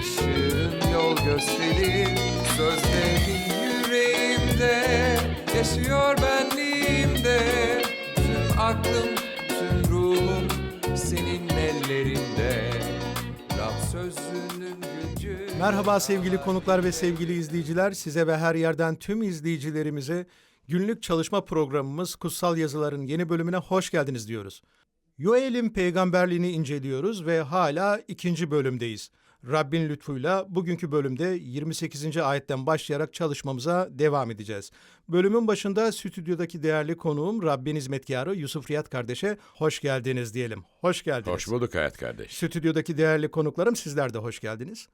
ışığın yol gösterir Sözlerin yüreğimde yaşıyor benliğimde Tüm aklım, tüm ruhum senin ellerinde Rab sözünün gücü Merhaba sevgili konuklar ve sevgili izleyiciler. Size ve her yerden tüm izleyicilerimize günlük çalışma programımız Kutsal Yazıların yeni bölümüne hoş geldiniz diyoruz. Yoel'in peygamberliğini inceliyoruz ve hala ikinci bölümdeyiz. Rabbin lütfuyla bugünkü bölümde 28. ayetten başlayarak çalışmamıza devam edeceğiz. Bölümün başında stüdyodaki değerli konuğum Rabbin hizmetkarı Yusuf Riyad kardeşe hoş geldiniz diyelim. Hoş geldiniz. Hoş bulduk Hayat kardeş. Stüdyodaki değerli konuklarım sizler de hoş geldiniz.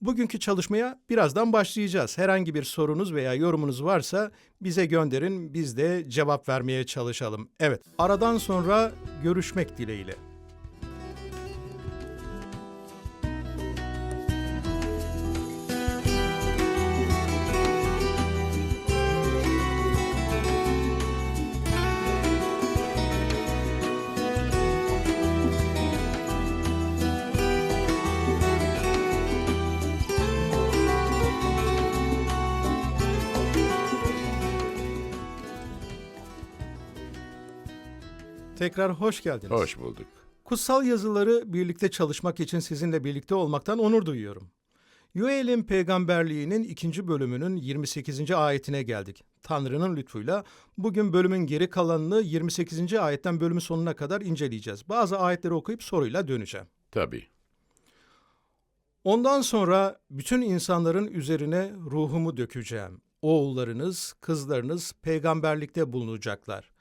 Bugünkü çalışmaya birazdan başlayacağız. Herhangi bir sorunuz veya yorumunuz varsa bize gönderin, biz de cevap vermeye çalışalım. Evet, aradan sonra görüşmek dileğiyle. Tekrar hoş geldiniz. Hoş bulduk. Kutsal yazıları birlikte çalışmak için sizinle birlikte olmaktan onur duyuyorum. Yoel'in peygamberliğinin ikinci bölümünün 28. ayetine geldik. Tanrı'nın lütfuyla bugün bölümün geri kalanını 28. ayetten bölümün sonuna kadar inceleyeceğiz. Bazı ayetleri okuyup soruyla döneceğim. Tabii. Ondan sonra bütün insanların üzerine ruhumu dökeceğim. Oğullarınız, kızlarınız peygamberlikte bulunacaklar.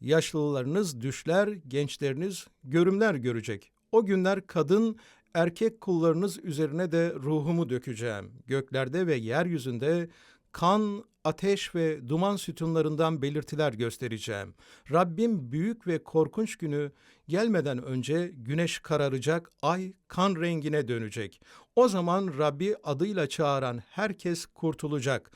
Yaşlılarınız düşler, gençleriniz görümler görecek. O günler kadın, erkek kullarınız üzerine de ruhumu dökeceğim. Göklerde ve yeryüzünde kan, ateş ve duman sütunlarından belirtiler göstereceğim. Rabbim büyük ve korkunç günü gelmeden önce güneş kararacak, ay kan rengine dönecek. O zaman Rabbi adıyla çağıran herkes kurtulacak.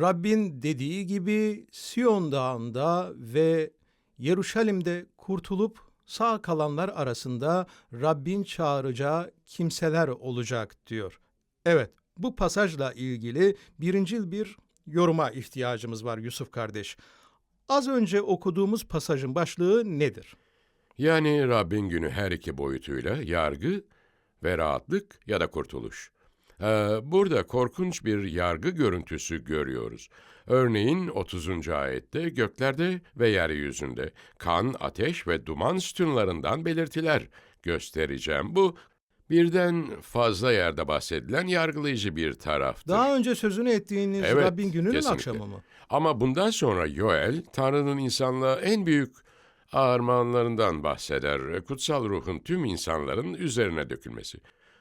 Rabbin dediği gibi Siyon Dağı'nda ve Yeruşalim'de kurtulup sağ kalanlar arasında Rabbin çağıracağı kimseler olacak diyor. Evet, bu pasajla ilgili birincil bir yoruma ihtiyacımız var Yusuf kardeş. Az önce okuduğumuz pasajın başlığı nedir? Yani Rabbin günü her iki boyutuyla yargı ve rahatlık ya da kurtuluş. Ee, burada korkunç bir yargı görüntüsü görüyoruz. Örneğin 30. ayette göklerde ve yeryüzünde kan, ateş ve duman sütunlarından belirtiler göstereceğim. Bu birden fazla yerde bahsedilen yargılayıcı bir taraftır. Daha önce sözünü ettiğiniz Evet, Rabbin gününün kesinlikle. akşamı mı? Ama bundan sonra Yoel, Tanrı'nın insanlığa en büyük armağanlarından bahseder. Kutsal ruhun tüm insanların üzerine dökülmesi.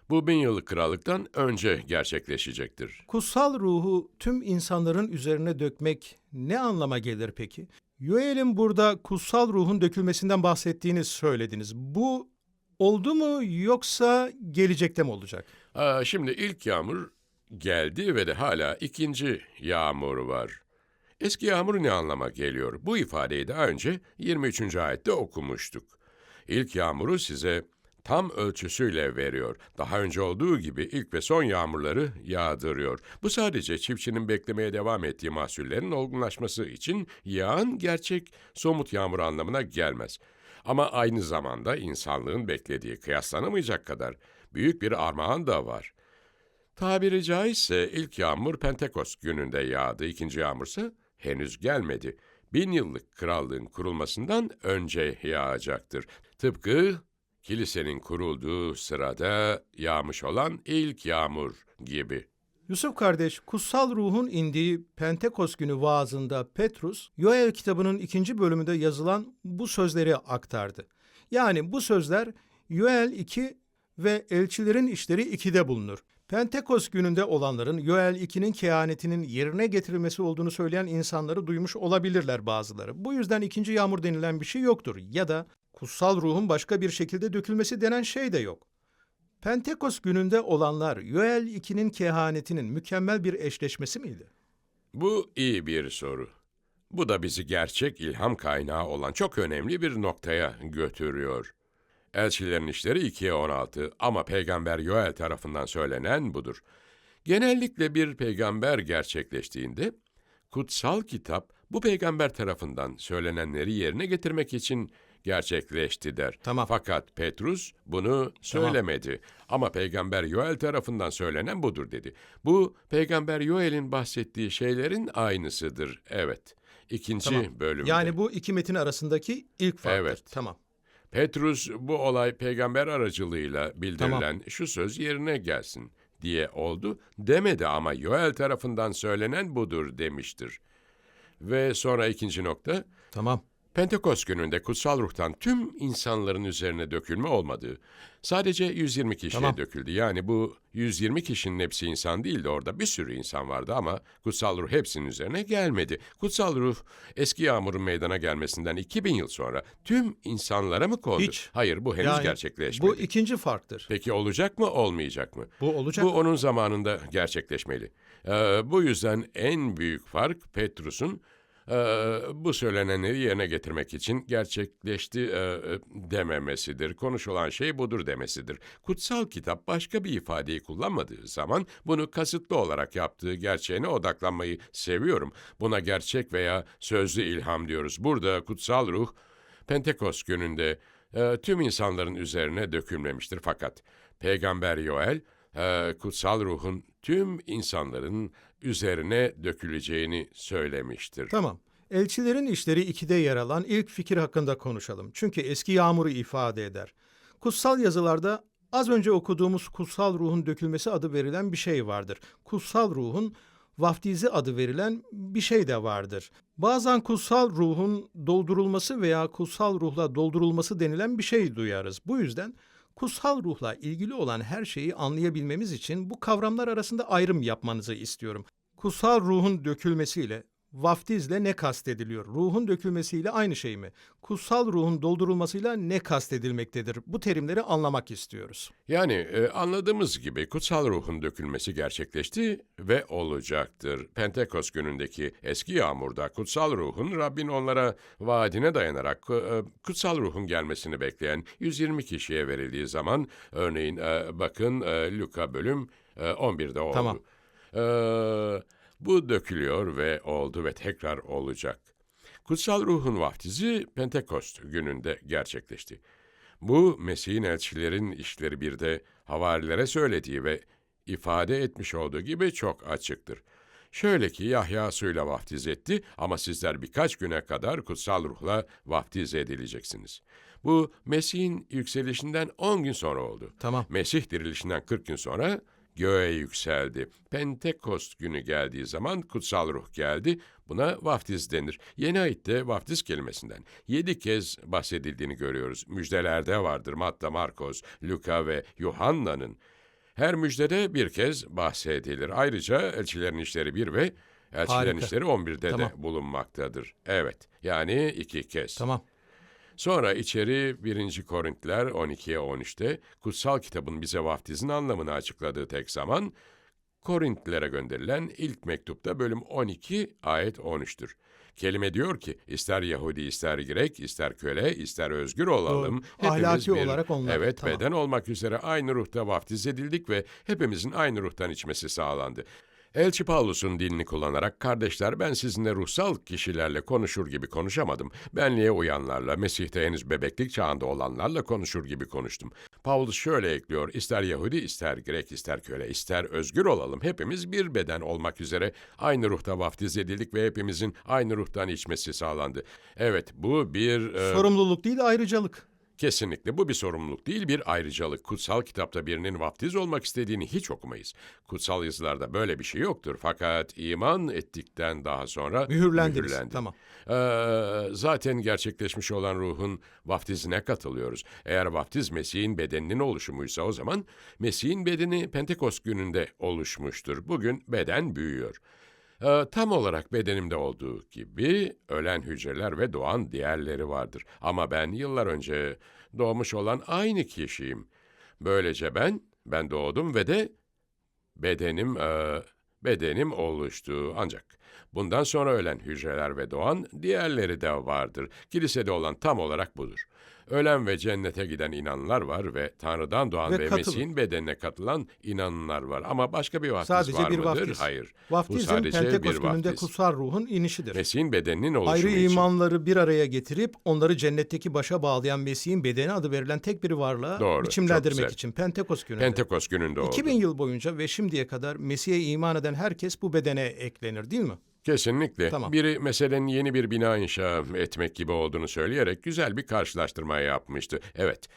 Bu bin yıllık krallıktan önce gerçekleşecektir. Kutsal ruhu tüm insanların üzerine dökmek ne anlama gelir peki? Yoel'in burada kutsal ruhun dökülmesinden bahsettiğini söylediniz. Bu oldu mu yoksa gelecekte mi olacak? Aa, şimdi ilk yağmur geldi ve de hala ikinci yağmur var. Eski yağmur ne anlama geliyor? Bu ifadeyi daha önce 23. ayette okumuştuk. İlk yağmuru size tam ölçüsüyle veriyor. Daha önce olduğu gibi ilk ve son yağmurları yağdırıyor. Bu sadece çiftçinin beklemeye devam ettiği mahsullerin olgunlaşması için yağan gerçek somut yağmur anlamına gelmez. Ama aynı zamanda insanlığın beklediği kıyaslanamayacak kadar büyük bir armağan da var. Tabiri caizse ilk yağmur Pentekost gününde yağdı, ikinci yağmursa henüz gelmedi. Bin yıllık krallığın kurulmasından önce yağacaktır. Tıpkı kilisenin kurulduğu sırada yağmış olan ilk yağmur gibi. Yusuf kardeş, kutsal ruhun indiği Pentekos günü vaazında Petrus, Yoel kitabının ikinci bölümünde yazılan bu sözleri aktardı. Yani bu sözler Yoel 2 ve elçilerin işleri 2'de bulunur. Pentekos gününde olanların Yoel 2'nin kehanetinin yerine getirilmesi olduğunu söyleyen insanları duymuş olabilirler bazıları. Bu yüzden ikinci yağmur denilen bir şey yoktur ya da kutsal ruhun başka bir şekilde dökülmesi denen şey de yok. Pentekos gününde olanlar Yoel 2'nin kehanetinin mükemmel bir eşleşmesi miydi? Bu iyi bir soru. Bu da bizi gerçek ilham kaynağı olan çok önemli bir noktaya götürüyor. Elçilerin işleri 2'ye 16 ama peygamber Yoel tarafından söylenen budur. Genellikle bir peygamber gerçekleştiğinde kutsal kitap bu peygamber tarafından söylenenleri yerine getirmek için gerçekleşti der. Tamam. Fakat Petrus bunu söylemedi. Ama peygamber Yoel tarafından söylenen budur dedi. Bu peygamber Yoel'in bahsettiği şeylerin aynısıdır. Evet. İkinci Tamam. bölümde. Yani bu iki metin arasındaki ilk farktır. Evet. Tamam. Petrus bu olay peygamber aracılığıyla bildirilen şu söz yerine gelsin diye oldu demedi ama Yoel tarafından söylenen budur demiştir. Ve sonra ikinci nokta, Tamam. Pentekost gününde kutsal ruhtan tüm insanların üzerine dökülme olmadığı, sadece 120 kişiye Tamam. döküldü. Yani bu 120 kişinin hepsi insan değildi orada bir sürü insan vardı ama kutsal ruh hepsinin üzerine gelmedi. Kutsal ruh eski yağmurun meydana gelmesinden 2000 yıl sonra tüm insanlara mı kondu? Hiç. Hayır bu henüz Yani gerçekleşmedi. Bu ikinci farktır. Peki olacak mı olmayacak mı? Bu olacak. Bu onun zamanında gerçekleşmeli. Ee, bu yüzden en büyük fark Petrus'un e, bu söylenenleri yerine getirmek için gerçekleşti e, dememesidir. Konuşulan şey budur demesidir. Kutsal kitap başka bir ifadeyi kullanmadığı zaman bunu kasıtlı olarak yaptığı gerçeğine odaklanmayı seviyorum. Buna gerçek veya sözlü ilham diyoruz. Burada kutsal ruh Pentekost gününde e, tüm insanların üzerine dökülmemiştir fakat Peygamber Yoel e, kutsal ruhun tüm insanların üzerine döküleceğini söylemiştir. Tamam. Elçilerin işleri 2'de yer alan ilk fikir hakkında konuşalım. Çünkü eski yağmuru ifade eder. Kutsal yazılarda az önce okuduğumuz kutsal ruhun dökülmesi adı verilen bir şey vardır. Kutsal ruhun vaftizi adı verilen bir şey de vardır. Bazen kutsal ruhun doldurulması veya kutsal ruhla doldurulması denilen bir şey duyarız. Bu yüzden kutsal ruhla ilgili olan her şeyi anlayabilmemiz için bu kavramlar arasında ayrım yapmanızı istiyorum. Kutsal ruhun dökülmesiyle vaftizle ne kastediliyor? Ruhun dökülmesiyle aynı şey mi? Kutsal ruhun doldurulmasıyla ne kastedilmektedir? Bu terimleri anlamak istiyoruz. Yani e, anladığımız gibi kutsal ruhun dökülmesi gerçekleşti ve olacaktır. Pentekost günündeki eski yağmurda kutsal ruhun Rabbin onlara vaadine dayanarak e, kutsal ruhun gelmesini bekleyen 120 kişiye verildiği zaman örneğin e, bakın e, Luka bölüm e, 11'de oldu. Tamam. E, bu dökülüyor ve oldu ve tekrar olacak. Kutsal ruhun vaftizi Pentekost gününde gerçekleşti. Bu Mesih'in elçilerin işleri bir de havarilere söylediği ve ifade etmiş olduğu gibi çok açıktır. Şöyle ki Yahya suyla vaftiz etti ama sizler birkaç güne kadar kutsal ruhla vaftiz edileceksiniz. Bu Mesih'in yükselişinden 10 gün sonra oldu. Tamam. Mesih dirilişinden 40 gün sonra göğe yükseldi. Pentekost günü geldiği zaman kutsal ruh geldi. Buna vaftiz denir. Yeni ayette vaftiz kelimesinden yedi kez bahsedildiğini görüyoruz. Müjdelerde vardır Matta, Markos, Luka ve Yuhanna'nın. Her müjdede bir kez bahsedilir. Ayrıca elçilerin işleri bir ve elçilerin Harika. işleri 11'de Tamam. de bulunmaktadır. Evet, yani iki kez. Tamam. Sonra içeri 1. Korintiler 12'ye 13'te kutsal kitabın bize vaftizin anlamını açıkladığı tek zaman Korintlilere gönderilen ilk mektupta bölüm 12 ayet 13'tür. Kelime diyor ki ister Yahudi ister Grek ister köle ister özgür olalım. Doğru. hepimiz Ahlaki bir- olarak onlar. Evet Tamam. beden olmak üzere aynı ruhta vaftiz edildik ve hepimizin aynı ruhtan içmesi sağlandı. Elçi Paulus'un dilini kullanarak kardeşler ben sizinle ruhsal kişilerle konuşur gibi konuşamadım. Benliğe uyanlarla, Mesih'te henüz bebeklik çağında olanlarla konuşur gibi konuştum. Paulus şöyle ekliyor, ister Yahudi, ister Grek, ister köle, ister özgür olalım. Hepimiz bir beden olmak üzere aynı ruhta vaftiz edildik ve hepimizin aynı ruhtan içmesi sağlandı. Evet bu bir... e, Sorumluluk değil ayrıcalık. Kesinlikle bu bir sorumluluk değil, bir ayrıcalık. Kutsal kitapta birinin vaftiz olmak istediğini hiç okumayız. Kutsal yazılarda böyle bir şey yoktur. Fakat iman ettikten daha sonra mühürlendi. Tamam. Ee, zaten gerçekleşmiş olan ruhun vaftizine katılıyoruz. Eğer vaftiz Mesih'in bedeninin oluşumuysa o zaman Mesih'in bedeni Pentekost gününde oluşmuştur. Bugün beden büyüyor. Ee, tam olarak bedenimde olduğu gibi ölen hücreler ve doğan diğerleri vardır. Ama ben yıllar önce doğmuş olan aynı kişiyim. Böylece ben, ben doğdum ve de bedenim, e, bedenim oluştu. Ancak bundan sonra ölen hücreler ve doğan diğerleri de vardır. Kilisede olan tam olarak budur. Ölen ve cennete giden inanlar var ve Tanrı'dan doğan Ve ve, katılın. Mesih'in bedenine katılan inanlar var. Ama başka bir vaftiz Sadece var bir mıdır? vaftiz. Hayır. Vaftizm Bu sadece Pentekost bir gününde vaftiz. kutsal ruhun inişidir. Mesih'in bedeninin oluşumu Ayrı için. imanları bir araya getirip onları cennetteki başa bağlayan Mesih'in bedeni adı verilen tek bir varlığa Doğru, biçimlendirmek için Pentekost gününde. Pentekost gününde oldu. 2000 yıl boyunca ve şimdiye kadar Mesih'e iman eden herkes bu bedene eklenir değil mi? Kesinlikle. Tamam. Biri meselenin yeni bir bina inşa etmek gibi olduğunu söyleyerek güzel bir karşılaştırma yapmıştı. Evet.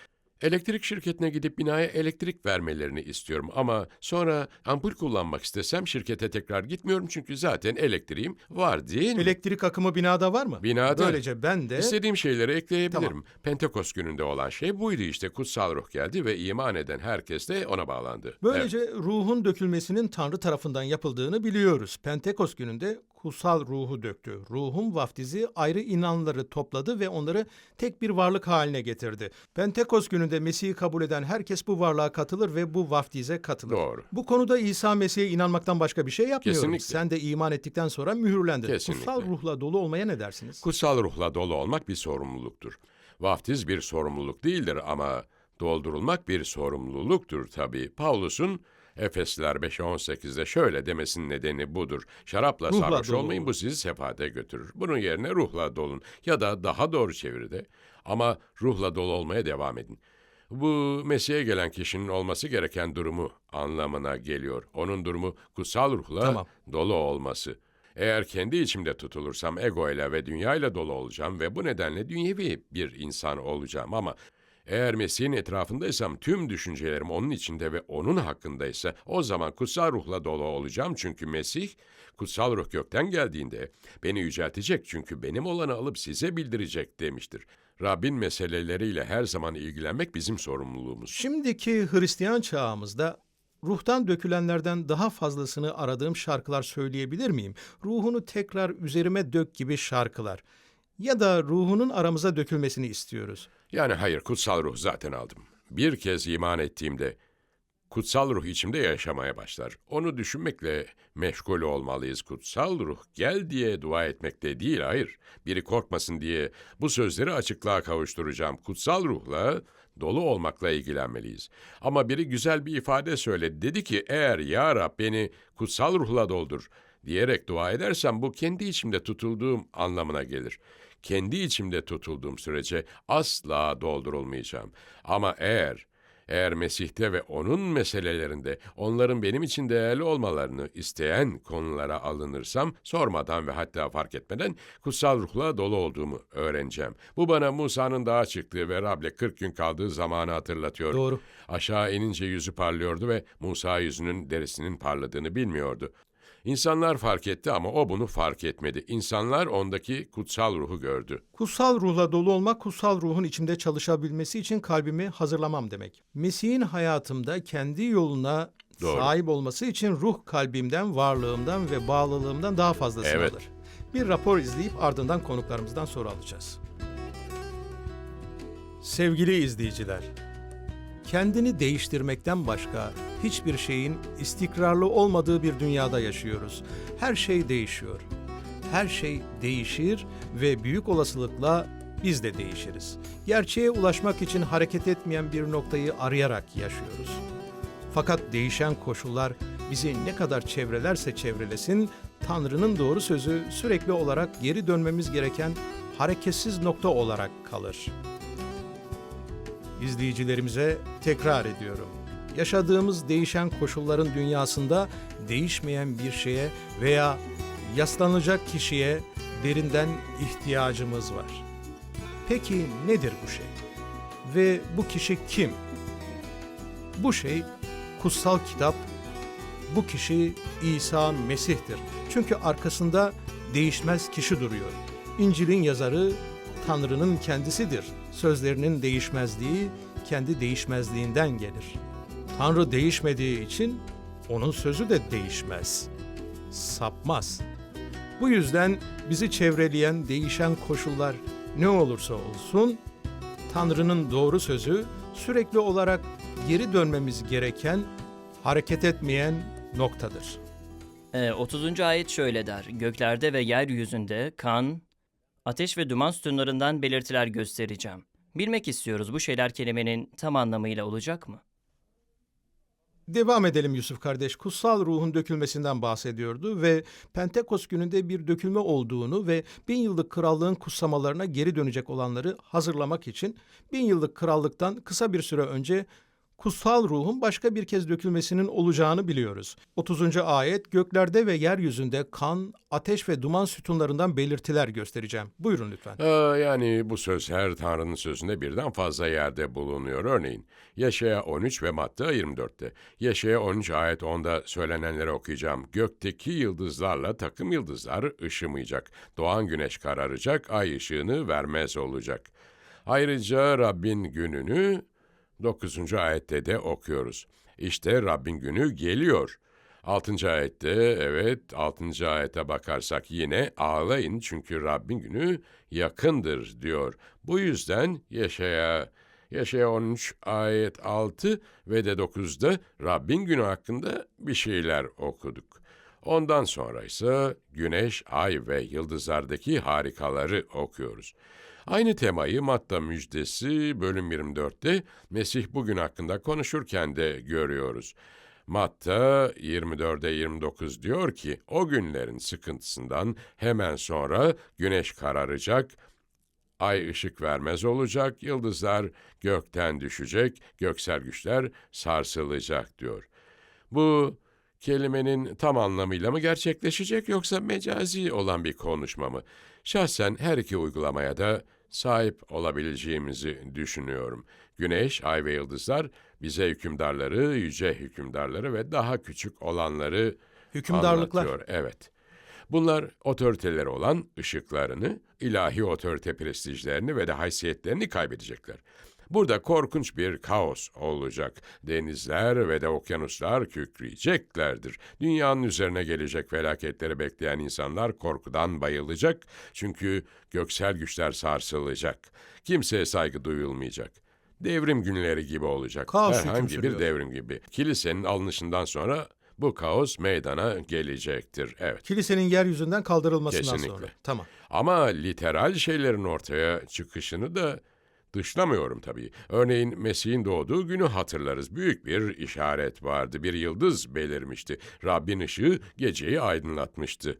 Elektrik şirketine gidip binaya elektrik vermelerini istiyorum ama sonra ampul kullanmak istesem şirkete tekrar gitmiyorum çünkü zaten elektriğim var değil mi? Elektrik akımı binada var mı? Binada. Böylece ben de İstediğim şeyleri ekleyebilirim. Tamam. Pentekost gününde olan şey buydu işte. Kutsal ruh geldi ve iman eden herkes de ona bağlandı. Evet. böylece ruhun dökülmesinin Tanrı tarafından yapıldığını biliyoruz. Pentekost gününde kutsal ruhu döktü. Ruhun vaftizi ayrı inanları topladı ve onları tek bir varlık haline getirdi. Pentekost gününde Mesih'i kabul eden herkes bu varlığa katılır ve bu vaftize katılır. Doğru. Bu konuda İsa Mesih'e inanmaktan başka bir şey yapmıyorum. Kesinlikle. Sen de iman ettikten sonra mühürlendin. Kesinlikle. Kutsal ruhla dolu olmaya ne dersiniz? Kutsal ruhla dolu olmak bir sorumluluktur. Vaftiz bir sorumluluk değildir ama doldurulmak bir sorumluluktur tabii. Paulus'un Efesliler 5'e 18'de şöyle demesinin nedeni budur. Şarapla Ruhla sarhoş dolu olmayın bu sizi sefate götürür. Bunun yerine ruhla dolun ya da daha doğru çeviride ama ruhla dolu olmaya devam edin. Bu Mesih'e gelen kişinin olması gereken durumu anlamına geliyor. Onun durumu kutsal ruhla Tamam. dolu olması. Eğer kendi içimde tutulursam ego ile ve dünya ile dolu olacağım ve bu nedenle dünyevi bir insan olacağım ama eğer Mesih'in etrafındaysam tüm düşüncelerim onun içinde ve onun hakkındaysa o zaman kutsal ruhla dolu olacağım çünkü Mesih kutsal ruh gökten geldiğinde beni yüceltecek çünkü benim olanı alıp size bildirecek demiştir. Rabbin meseleleriyle her zaman ilgilenmek bizim sorumluluğumuz. Şimdiki Hristiyan çağımızda ruhtan dökülenlerden daha fazlasını aradığım şarkılar söyleyebilir miyim? Ruhunu tekrar üzerime dök gibi şarkılar. Ya da ruhunun aramıza dökülmesini istiyoruz. Yani hayır kutsal ruh zaten aldım. Bir kez iman ettiğimde kutsal ruh içimde yaşamaya başlar. Onu düşünmekle meşgul olmalıyız. Kutsal ruh gel diye dua etmekte değil hayır. Biri korkmasın diye bu sözleri açıklığa kavuşturacağım. Kutsal ruhla dolu olmakla ilgilenmeliyiz. Ama biri güzel bir ifade söyledi. Dedi ki eğer ya Rab beni kutsal ruhla doldur diyerek dua edersem bu kendi içimde tutulduğum anlamına gelir. Kendi içimde tutulduğum sürece asla doldurulmayacağım. Ama eğer eğer Mesih'te ve onun meselelerinde onların benim için değerli olmalarını isteyen konulara alınırsam sormadan ve hatta fark etmeden kutsal ruhla dolu olduğumu öğreneceğim. Bu bana Musa'nın dağa çıktığı ve Rab'le 40 gün kaldığı zamanı hatırlatıyor. Doğru. Aşağı inince yüzü parlıyordu ve Musa yüzünün derisinin parladığını bilmiyordu. İnsanlar fark etti ama o bunu fark etmedi. İnsanlar ondaki kutsal ruhu gördü. Kutsal ruhla dolu olmak, kutsal ruhun içimde çalışabilmesi için kalbimi hazırlamam demek. Mesih'in hayatımda kendi yoluna Doğru. sahip olması için ruh kalbimden, varlığımdan ve bağlılığımdan daha fazlasını Evet. alır. Bir rapor izleyip ardından konuklarımızdan soru alacağız. Sevgili izleyiciler, kendini değiştirmekten başka hiçbir şeyin istikrarlı olmadığı bir dünyada yaşıyoruz. Her şey değişiyor. Her şey değişir ve büyük olasılıkla biz de değişiriz. Gerçeğe ulaşmak için hareket etmeyen bir noktayı arayarak yaşıyoruz. Fakat değişen koşullar bizi ne kadar çevrelerse çevrelesin, Tanrı'nın doğru sözü sürekli olarak geri dönmemiz gereken hareketsiz nokta olarak kalır. İzleyicilerimize tekrar ediyorum. Yaşadığımız değişen koşulların dünyasında değişmeyen bir şeye veya yaslanacak kişiye derinden ihtiyacımız var. Peki nedir bu şey? Ve bu kişi kim? Bu şey kutsal kitap, bu kişi İsa Mesih'tir. Çünkü arkasında değişmez kişi duruyor. İncil'in yazarı Tanrı'nın kendisidir. Sözlerinin değişmezliği kendi değişmezliğinden gelir. Tanrı değişmediği için onun sözü de değişmez. Sapmaz. Bu yüzden bizi çevreleyen değişen koşullar ne olursa olsun Tanrı'nın doğru sözü sürekli olarak geri dönmemiz gereken, hareket etmeyen noktadır. Ee, 30. ayet şöyle der. Göklerde ve yeryüzünde kan, ateş ve duman sütunlarından belirtiler göstereceğim. Bilmek istiyoruz bu şeyler kelimenin tam anlamıyla olacak mı? Devam edelim Yusuf kardeş. Kutsal ruhun dökülmesinden bahsediyordu ve Pentekos gününde bir dökülme olduğunu ve bin yıllık krallığın kutsamalarına geri dönecek olanları hazırlamak için bin yıllık krallıktan kısa bir süre önce kutsal ruhun başka bir kez dökülmesinin olacağını biliyoruz. 30. ayet göklerde ve yeryüzünde kan, ateş ve duman sütunlarından belirtiler göstereceğim. Buyurun lütfen. Ee, yani bu söz her Tanrı'nın sözünde birden fazla yerde bulunuyor. Örneğin Yaşaya 13 ve Matta 24'te. Yaşaya 13 ayet 10'da söylenenleri okuyacağım. Gökteki yıldızlarla takım yıldızlar ışımayacak. Doğan güneş kararacak, ay ışığını vermez olacak. Ayrıca Rabbin gününü 9. ayette de okuyoruz. İşte Rabbin günü geliyor. 6. ayette evet 6. ayete bakarsak yine ağlayın çünkü Rabbin günü yakındır diyor. Bu yüzden Yaşaya Yaşaya 13 ayet 6 ve de 9'da Rabbin günü hakkında bir şeyler okuduk. Ondan sonra ise güneş, ay ve yıldızlardaki harikaları okuyoruz. Aynı temayı Matta müjdesi bölüm 24'te Mesih bugün hakkında konuşurken de görüyoruz. Matta 24'e 29 diyor ki o günlerin sıkıntısından hemen sonra güneş kararacak, ay ışık vermez olacak, yıldızlar gökten düşecek, göksel güçler sarsılacak diyor. Bu kelimenin tam anlamıyla mı gerçekleşecek yoksa mecazi olan bir konuşma mı? Şahsen her iki uygulamaya da sahip olabileceğimizi düşünüyorum. Güneş, ay ve yıldızlar bize hükümdarları, yüce hükümdarları ve daha küçük olanları Hükümdarlıklar. anlatıyor. Evet. Bunlar otoriteleri olan ışıklarını, ilahi otorite prestijlerini ve de haysiyetlerini kaybedecekler. Burada korkunç bir kaos olacak. Denizler ve de okyanuslar kükreyeceklerdir. Dünyanın üzerine gelecek felaketleri bekleyen insanlar korkudan bayılacak. Çünkü göksel güçler sarsılacak. Kimseye saygı duyulmayacak. Devrim günleri gibi olacak. Kaos Herhangi bir devrim gibi. Kilisenin alınışından sonra bu kaos meydana gelecektir. Evet. Kilisenin yeryüzünden kaldırılmasından Kesinlikle. sonra. Tamam. Ama literal şeylerin ortaya çıkışını da dışlamıyorum tabii. Örneğin Mesih'in doğduğu günü hatırlarız. Büyük bir işaret vardı. Bir yıldız belirmişti. Rabbin ışığı geceyi aydınlatmıştı.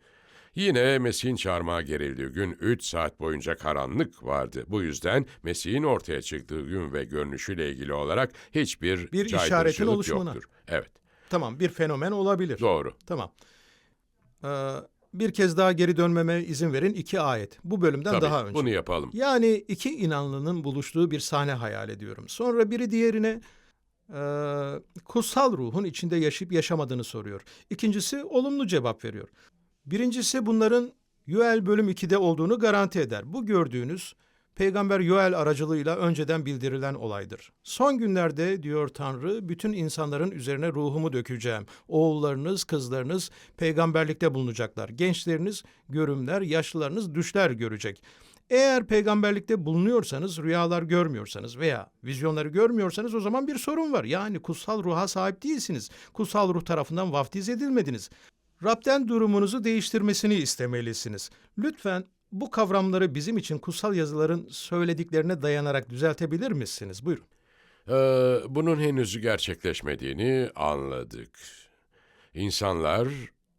Yine Mesih'in çarmıha gerildiği gün 3 saat boyunca karanlık vardı. Bu yüzden Mesih'in ortaya çıktığı gün ve görünüşüyle ilgili olarak hiçbir Bir işaretin oluşumuna. yoktur. Evet, Tamam bir fenomen olabilir. doğru. Tamam. Ee, bir kez daha geri dönmeme izin verin iki ayet. Bu bölümden Tabii, daha önce. bunu yapalım. Yani iki inanlının buluştuğu bir sahne hayal ediyorum. Sonra biri diğerine e, kutsal ruhun içinde yaşayıp yaşamadığını soruyor. İkincisi olumlu cevap veriyor. Birincisi bunların Yuel bölüm 2'de olduğunu garanti eder. Bu gördüğünüz Peygamber Yoel aracılığıyla önceden bildirilen olaydır. Son günlerde diyor Tanrı, bütün insanların üzerine ruhumu dökeceğim. Oğullarınız, kızlarınız peygamberlikte bulunacaklar. Gençleriniz görümler, yaşlılarınız düşler görecek. Eğer peygamberlikte bulunuyorsanız, rüyalar görmüyorsanız veya vizyonları görmüyorsanız o zaman bir sorun var. Yani kutsal ruha sahip değilsiniz. Kutsal ruh tarafından vaftiz edilmediniz. Rab'den durumunuzu değiştirmesini istemelisiniz. Lütfen bu kavramları bizim için kutsal yazıların söylediklerine dayanarak düzeltebilir misiniz? Buyurun. Ee, bunun henüz gerçekleşmediğini anladık. İnsanlar,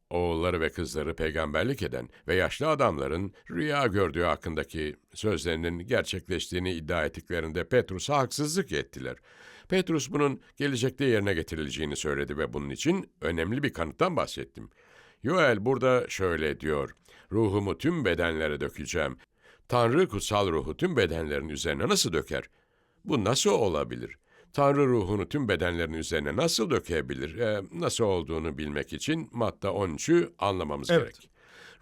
oğulları ve kızları peygamberlik eden ve yaşlı adamların rüya gördüğü hakkındaki sözlerinin gerçekleştiğini iddia ettiklerinde Petrus'a haksızlık ettiler. Petrus bunun gelecekte yerine getirileceğini söyledi ve bunun için önemli bir kanıttan bahsettim. Yoel burada şöyle diyor, ruhumu tüm bedenlere dökeceğim. Tanrı kutsal ruhu tüm bedenlerin üzerine nasıl döker? Bu nasıl olabilir? Tanrı ruhunu tüm bedenlerin üzerine nasıl dökebilir? Ee, nasıl olduğunu bilmek için Matta 13'ü anlamamız Evet. gerek.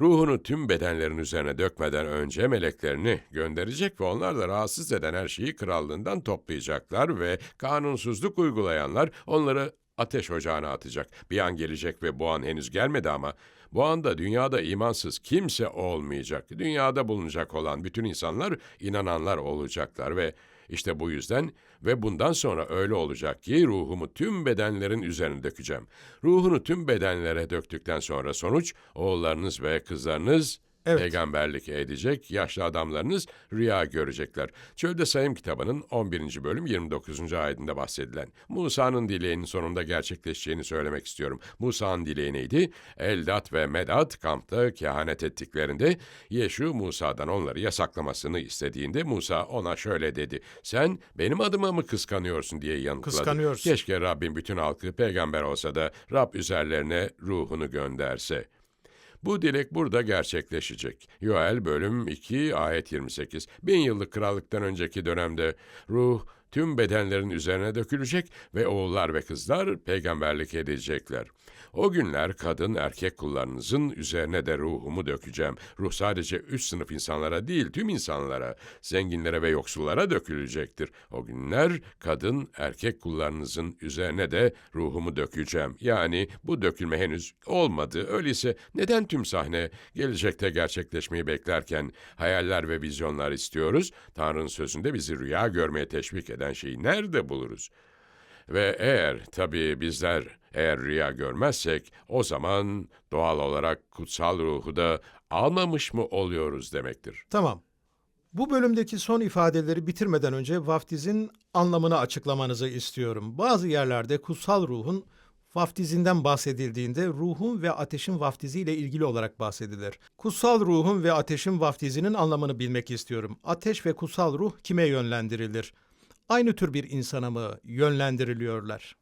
Ruhunu tüm bedenlerin üzerine dökmeden önce meleklerini gönderecek ve onlar da rahatsız eden her şeyi krallığından toplayacaklar ve kanunsuzluk uygulayanlar onları ateş ocağına atacak. Bir an gelecek ve bu an henüz gelmedi ama bu anda dünyada imansız kimse olmayacak. Dünyada bulunacak olan bütün insanlar inananlar olacaklar ve işte bu yüzden ve bundan sonra öyle olacak ki ruhumu tüm bedenlerin üzerine dökeceğim. Ruhunu tüm bedenlere döktükten sonra sonuç oğullarınız ve kızlarınız Evet. peygamberlik edecek, yaşlı adamlarınız rüya görecekler. Çölde Sayım kitabının 11. bölüm 29. ayetinde bahsedilen Musa'nın dileğinin sonunda gerçekleşeceğini söylemek istiyorum. Musa'nın dileği neydi? Eldat ve Medat kampta kehanet ettiklerinde Yeşu Musa'dan onları yasaklamasını istediğinde Musa ona şöyle dedi. Sen benim adıma mı kıskanıyorsun diye yanıtladı. Kıskanıyorsun. Keşke Rabbim bütün halkı peygamber olsa da Rab üzerlerine ruhunu gönderse. Bu dilek burada gerçekleşecek. Yoel bölüm 2 ayet 28. Bin yıllık krallıktan önceki dönemde ruh tüm bedenlerin üzerine dökülecek ve oğullar ve kızlar peygamberlik edecekler. O günler kadın erkek kullarınızın üzerine de ruhumu dökeceğim. Ruh sadece üst sınıf insanlara değil tüm insanlara, zenginlere ve yoksullara dökülecektir. O günler kadın erkek kullarınızın üzerine de ruhumu dökeceğim. Yani bu dökülme henüz olmadı. Öyleyse neden tüm sahne gelecekte gerçekleşmeyi beklerken hayaller ve vizyonlar istiyoruz? Tanrı'nın sözünde bizi rüya görmeye teşvik eden şeyi nerede buluruz? Ve eğer tabii bizler eğer rüya görmezsek o zaman doğal olarak kutsal ruhu da almamış mı oluyoruz demektir. Tamam. Bu bölümdeki son ifadeleri bitirmeden önce vaftizin anlamını açıklamanızı istiyorum. Bazı yerlerde kutsal ruhun vaftizinden bahsedildiğinde ruhun ve ateşin vaftiziyle ilgili olarak bahsedilir. Kutsal ruhun ve ateşin vaftizinin anlamını bilmek istiyorum. Ateş ve kutsal ruh kime yönlendirilir? Aynı tür bir insana mı yönlendiriliyorlar?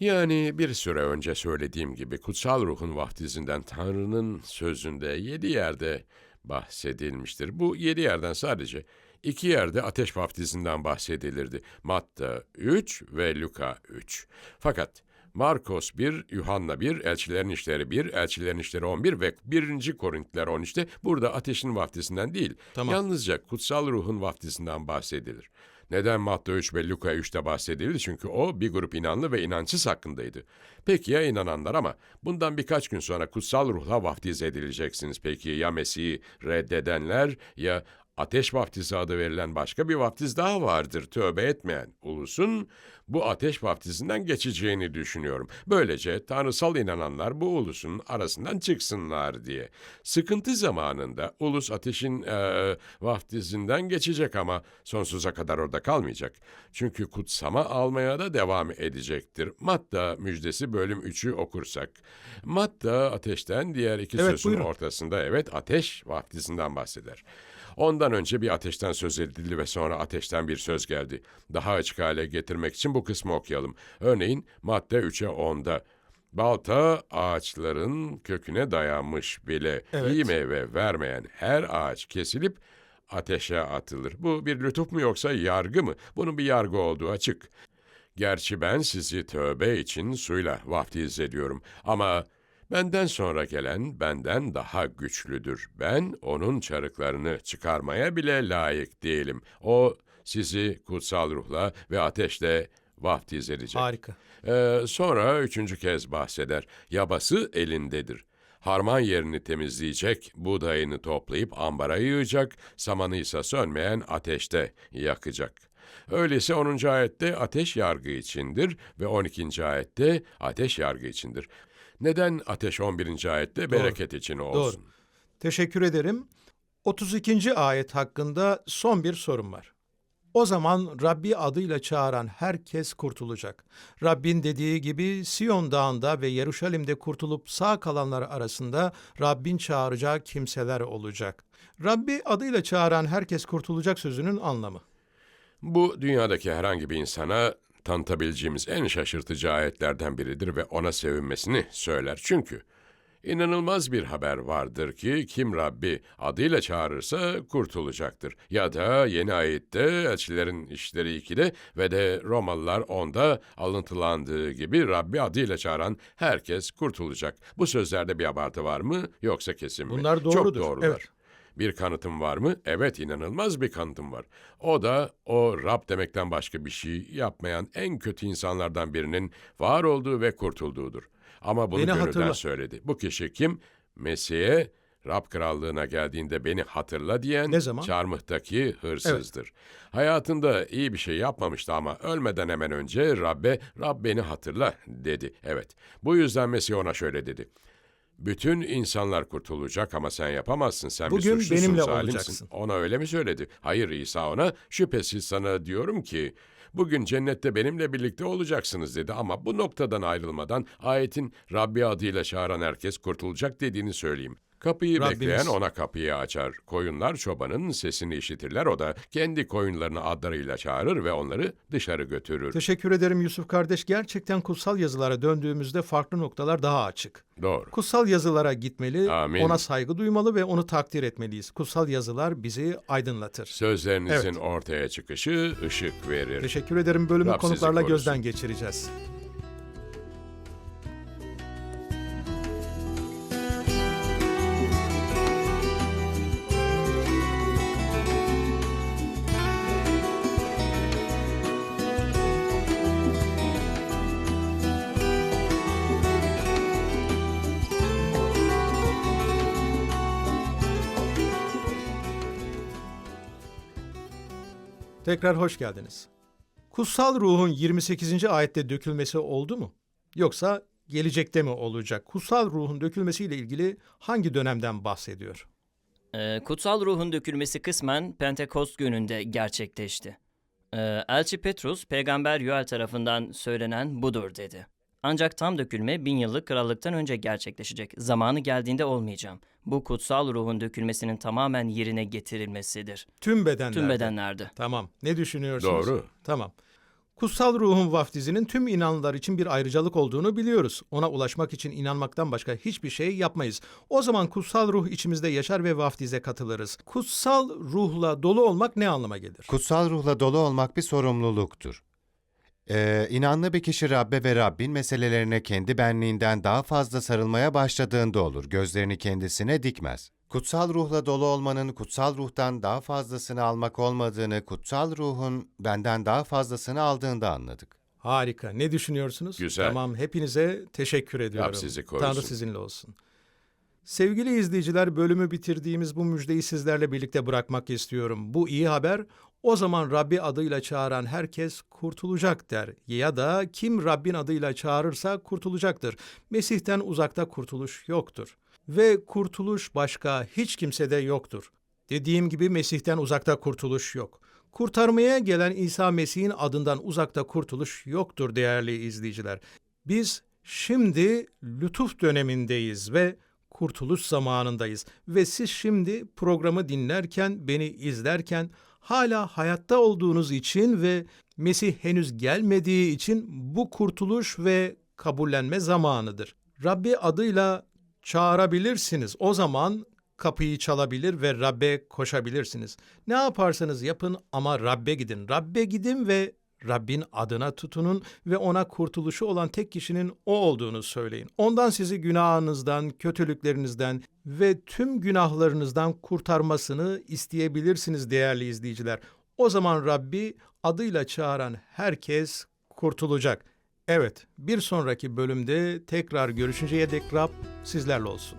Yani bir süre önce söylediğim gibi kutsal ruhun vaftizinden Tanrı'nın sözünde yedi yerde bahsedilmiştir. Bu yedi yerden sadece iki yerde ateş vaftizinden bahsedilirdi. Matta 3 ve Luka 3. Fakat Markos 1, Yuhanna 1, Elçilerin İşleri 1, Elçilerin İşleri 11 ve 1. Korintiler 13'te burada ateşin vaftizinden değil, Tamam. yalnızca kutsal ruhun vaftizinden bahsedilir. Neden Matta 3 ve Luka 3'te bahsedildi? Çünkü o bir grup inanlı ve inançsız hakkındaydı. Peki ya inananlar ama bundan birkaç gün sonra kutsal ruhla vaftiz edileceksiniz. Peki ya Mesih'i reddedenler ya ateş vaftizi adı verilen başka bir vaftiz daha vardır. Tövbe etmeyen ulusun bu ateş vaftizinden geçeceğini düşünüyorum. Böylece tanrısal inananlar bu ulusun arasından çıksınlar diye. Sıkıntı zamanında ulus ateşin eee, vaftizinden geçecek ama sonsuza kadar orada kalmayacak. Çünkü kutsama almaya da devam edecektir. Matta müjdesi bölüm 3'ü okursak. Matta ateşten diğer iki Evet, sözün buyurun. ortasında evet ateş vaftizinden bahseder. Ondan önce bir ateşten söz edildi ve sonra ateşten bir söz geldi. Daha açık hale getirmek için bu kısmı okuyalım. Örneğin madde 3'e 10'da. Balta ağaçların köküne dayanmış bile. Evet. İyi meyve vermeyen her ağaç kesilip ateşe atılır. Bu bir lütuf mu yoksa yargı mı? Bunun bir yargı olduğu açık. Gerçi ben sizi tövbe için suyla vaftiz ediyorum ama benden sonra gelen benden daha güçlüdür. Ben onun çarıklarını çıkarmaya bile layık değilim. O sizi kutsal ruhla ve ateşle vaftiz edecek. Harika. Ee, sonra üçüncü kez bahseder. Yabası elindedir. Harman yerini temizleyecek, buğdayını toplayıp ambara yığacak, samanı ise sönmeyen ateşte yakacak. Öyleyse 10. ayette ateş yargı içindir ve 12. ayette ateş yargı içindir. Neden ateş 11. ayette bereket için olsun? Doğru. Teşekkür ederim. 32. ayet hakkında son bir sorum var. O zaman Rabbi adıyla çağıran herkes kurtulacak. Rabbin dediği gibi Siyon Dağı'nda ve Yeruşalim'de kurtulup sağ kalanlar arasında Rabbin çağıracağı kimseler olacak. Rabbi adıyla çağıran herkes kurtulacak sözünün anlamı. Bu dünyadaki herhangi bir insana tanıtabileceğimiz en şaşırtıcı ayetlerden biridir ve ona sevinmesini söyler. Çünkü İnanılmaz bir haber vardır ki kim Rabbi adıyla çağırırsa kurtulacaktır. Ya da yeni ayette elçilerin işleri 2'de ve de Romalılar 10'da alıntılandığı gibi Rabbi adıyla çağıran herkes kurtulacak. Bu sözlerde bir abartı var mı yoksa kesin mi? Bunlar Çok doğrudur, doğrular. evet. Bir kanıtım var mı? Evet inanılmaz bir kanıtım var. O da o Rab demekten başka bir şey yapmayan en kötü insanlardan birinin var olduğu ve kurtulduğudur. Ama bunu Beni gönülden hatırla. söyledi. Bu kişi kim? Mesih'e Rab krallığına geldiğinde beni hatırla diyen Ne zaman? çarmıhtaki hırsızdır. Hayatında iyi bir şey yapmamıştı ama ölmeden hemen önce Rabbe Rab beni hatırla dedi. Evet bu yüzden Mesih ona şöyle dedi. Bütün insanlar kurtulacak ama sen yapamazsın. Sen Bugün bir suçlusun, benimle zalimsin. olacaksın. Ona öyle mi söyledi? Hayır İsa ona şüphesiz sana diyorum ki bugün cennette benimle birlikte olacaksınız dedi ama bu noktadan ayrılmadan ayetin Rabbi adıyla çağıran herkes kurtulacak dediğini söyleyeyim. Kapıyı Rabbimiz- bekleyen ona kapıyı açar. Koyunlar çobanın sesini işitirler. O da kendi koyunlarını adlarıyla çağırır ve onları dışarı götürür. Teşekkür ederim Yusuf kardeş. Gerçekten kutsal yazılara döndüğümüzde farklı noktalar daha açık. Doğru. Kutsal yazılara gitmeli, Amin. ona saygı duymalı ve onu takdir etmeliyiz. Kutsal yazılar bizi aydınlatır. Sözlerinizin Evet. ortaya çıkışı ışık verir. Teşekkür ederim. Bölümü Rab konuklarla gözden geçireceğiz. Tekrar hoş geldiniz. Kutsal ruhun 28. ayette dökülmesi oldu mu? Yoksa gelecekte mi olacak? Kutsal ruhun dökülmesiyle ilgili hangi dönemden bahsediyor? Ee, kutsal ruhun dökülmesi kısmen Pentekost gününde gerçekleşti. Ee, Elçi Petrus, peygamber Yuel tarafından söylenen budur dedi. Ancak tam dökülme bin yıllık krallıktan önce gerçekleşecek. Zamanı geldiğinde olmayacağım. Bu kutsal ruhun dökülmesinin tamamen yerine getirilmesidir. Tüm bedenlerde. Tüm bedenlerde. Tamam. Ne düşünüyorsunuz? Doğru. Tamam. Kutsal ruhun vaftizinin tüm inanlılar için bir ayrıcalık olduğunu biliyoruz. Ona ulaşmak için inanmaktan başka hiçbir şey yapmayız. O zaman kutsal ruh içimizde yaşar ve vaftize katılırız. Kutsal ruhla dolu olmak ne anlama gelir? Kutsal ruhla dolu olmak bir sorumluluktur. Ee, inanlı bir kişi Rabbe ve Rabbin meselelerine kendi benliğinden daha fazla sarılmaya başladığında olur. Gözlerini kendisine dikmez. Kutsal ruhla dolu olmanın kutsal ruhtan daha fazlasını almak olmadığını, kutsal ruhun benden daha fazlasını aldığında anladık. Harika. Ne düşünüyorsunuz? Güzel. Tamam. Hepinize teşekkür ediyorum. sizi korusun. Tanrı sizinle olsun. Sevgili izleyiciler, bölümü bitirdiğimiz bu müjdeyi sizlerle birlikte bırakmak istiyorum. Bu iyi haber, o zaman Rabbi adıyla çağıran herkes kurtulacak der. Ya da kim Rabbin adıyla çağırırsa kurtulacaktır. Mesih'ten uzakta kurtuluş yoktur. Ve kurtuluş başka hiç kimsede yoktur. Dediğim gibi Mesih'ten uzakta kurtuluş yok. Kurtarmaya gelen İsa Mesih'in adından uzakta kurtuluş yoktur değerli izleyiciler. Biz şimdi lütuf dönemindeyiz ve kurtuluş zamanındayız. Ve siz şimdi programı dinlerken, beni izlerken hala hayatta olduğunuz için ve Mesih henüz gelmediği için bu kurtuluş ve kabullenme zamanıdır. Rabbi adıyla çağırabilirsiniz. O zaman kapıyı çalabilir ve Rabbe koşabilirsiniz. Ne yaparsanız yapın ama Rabbe gidin. Rabbe gidin ve Rabbin adına tutunun ve ona kurtuluşu olan tek kişinin o olduğunu söyleyin. Ondan sizi günahınızdan, kötülüklerinizden ve tüm günahlarınızdan kurtarmasını isteyebilirsiniz değerli izleyiciler. O zaman Rabbi adıyla çağıran herkes kurtulacak. Evet, bir sonraki bölümde tekrar görüşünceye dek Rab sizlerle olsun.